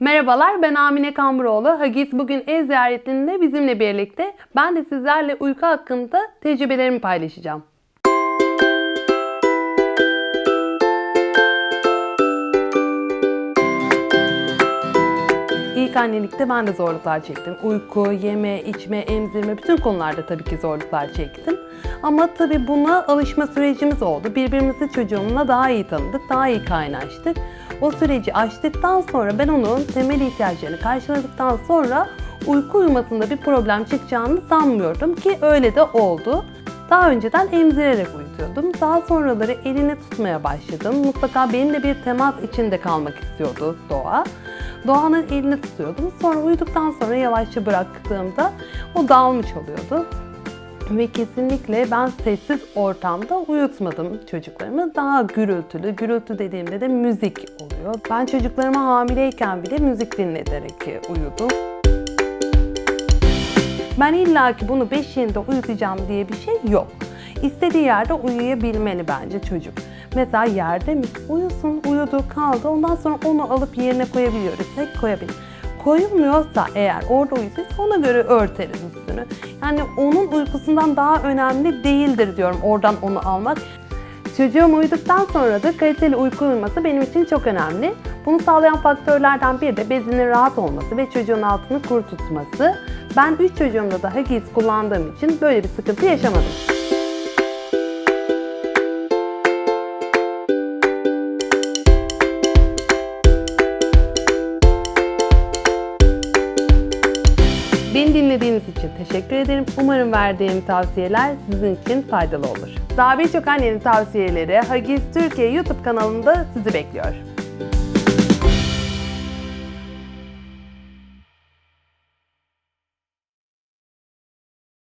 Merhabalar ben Amine Kamburoğlu. Hagis bugün ev ziyaretinde bizimle birlikte. Ben de sizlerle uyku hakkında tecrübelerimi paylaşacağım. İlk annelikte ben de zorluklar çektim. Uyku, yeme, içme, emzirme bütün konularda tabii ki zorluklar çektim. Ama tabii buna alışma sürecimiz oldu. Birbirimizi çocuğumla daha iyi tanıdık, daha iyi kaynaştık. O süreci aştıktan sonra ben onun temel ihtiyaçlarını karşıladıktan sonra uyku uyumasında bir problem çıkacağını sanmıyordum ki öyle de oldu. Daha önceden emzirerek uyutuyordum. Daha sonraları elini tutmaya başladım. Mutlaka benimle bir temas içinde kalmak istiyordu Doğa. Doğan'ın elini tutuyordum. Sonra uyuduktan sonra yavaşça bıraktığımda o dağılmış oluyordu. Ve kesinlikle ben sessiz ortamda uyutmadım çocuklarımı. Daha gürültülü, gürültü dediğimde de müzik oluyor. Ben çocuklarıma hamileyken bile müzik dinleterek uyudum. Ben illaki bunu beşiğinde uyutacağım diye bir şey yok. İstediği yerde uyuyabilmeli bence çocuk. Mesela yerde mi? Uyusun, uyudu, kaldı. Ondan sonra onu alıp yerine koyabiliyoruz. Tek koyabilir. Koyulmuyorsa eğer orada uyuyorsa ona göre örteriz üstünü. Yani onun uykusundan daha önemli değildir diyorum oradan onu almak. Çocuğum uyuduktan sonra da kaliteli uyku uyuması benim için çok önemli. Bunu sağlayan faktörlerden biri de bezinin rahat olması ve çocuğun altını kuru tutması. Ben 3 çocuğumda da Huggies kullandığım için böyle bir sıkıntı yaşamadım. Beni dinlediğiniz için teşekkür ederim. Umarım verdiğim tavsiyeler sizin için faydalı olur. Daha birçok annenin tavsiyeleri Hagis Türkiye YouTube kanalında sizi bekliyor.